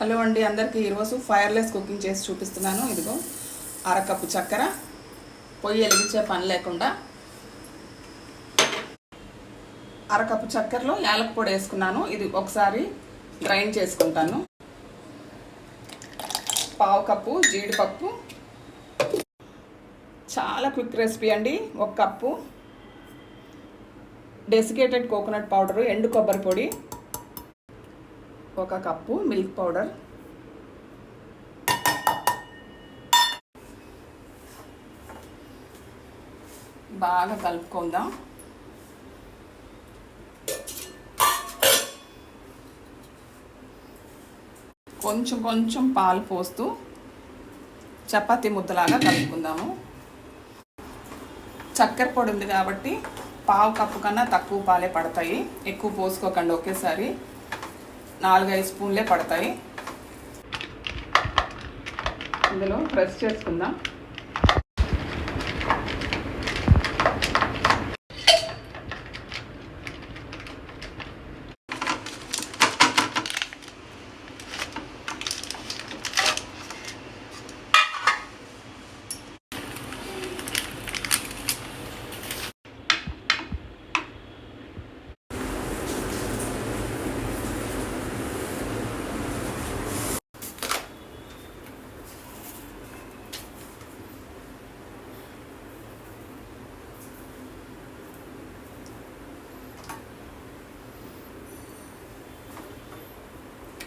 Hello అండి అందరికీ ఈరోజు ఫైర్లెస్ కుకింగ్ చేసి చూపిస్తున్నాను. ఇదిగో అరకప్పు చక్కెర. పొయ్యి వెలిగించే పని లేకుండా అరకప్పు చక్కెరలో యాలక పొడి వేసుకున్నాను. ఇది ఒకసారి గ్రైండ్ చేసుకుంటాను. పావు కప్పు జీడిపప్పు. చాలా క్విక్ రెసిపీ అండి. ఒక కప్పు డెసికేటెడ్ కోకోనట్ పౌడరు ఎండు కొబ్బరి పొడి. ఒక కప్పు మిల్క్ పౌడర్. బాగా కలుపుకుందాం. కొంచెం కొంచెం పాలు పోస్తూ చపాతీ ముద్దలాగా కలుపుకుందాము. చక్కెర పొడి ఉంది కాబట్టి పావు కప్పు కన్నా తక్కువ పాలే పడతాయి. ఎక్కువ పోసుకోకండి ఒకేసారి. నాలుగైదు స్పూన్లే పడతాయి. ఇందులో ప్రెస్ చేసుకుందాం.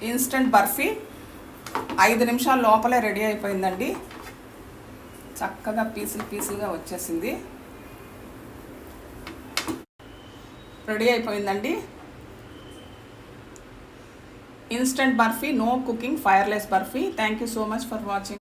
ఇన్స్టెంట్ బర్ఫీ. ఐదు నిమిషాల లోపలే రెడీ అయిపోయిందండి. చక్కగా పీసులు పీసులుగా వచ్చేసింది. రెడీ అయిపోయిందండి. Instant barfi no cooking fireless barfi. Thank you so much for watching